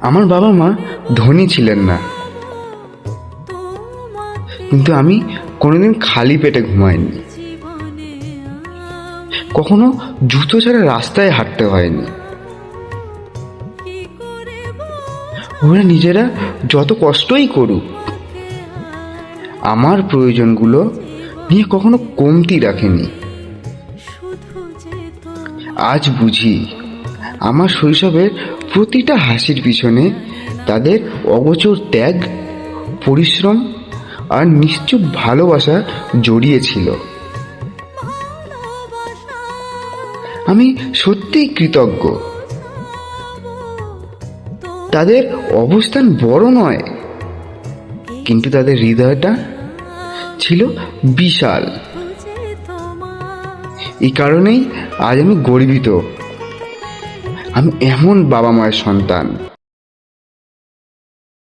আমার বাবা মা ধনী ছিলেন না। কিন্তু আমি কোনোদিন খালি পেটে ঘুমাইনি। কখনো জুতো ছাড়া রাস্তায় হাঁটতে হয়নি। ওরা নিজেরা যত কষ্টই করুক, আমার প্রয়োজনগুলো নিয়ে কখনো কমতি রাখেনি। আজ বুঝি আমার শৈশবের প্রতিটা হাসির পিছনে তাদের অগোচর ত্যাগ, পরিশ্রম আর নিশ্চুপ ভালোবাসা জড়িয়েছিল। আমি সত্যিই কৃতজ্ঞ। তাদের অবস্থান বড় নয়, কিন্তু তাদের হৃদয়টা ছিল বিশাল। এই কারণেই আজ আমি গর্বিত। আমি এমন বাবা মায়ের সন্তান।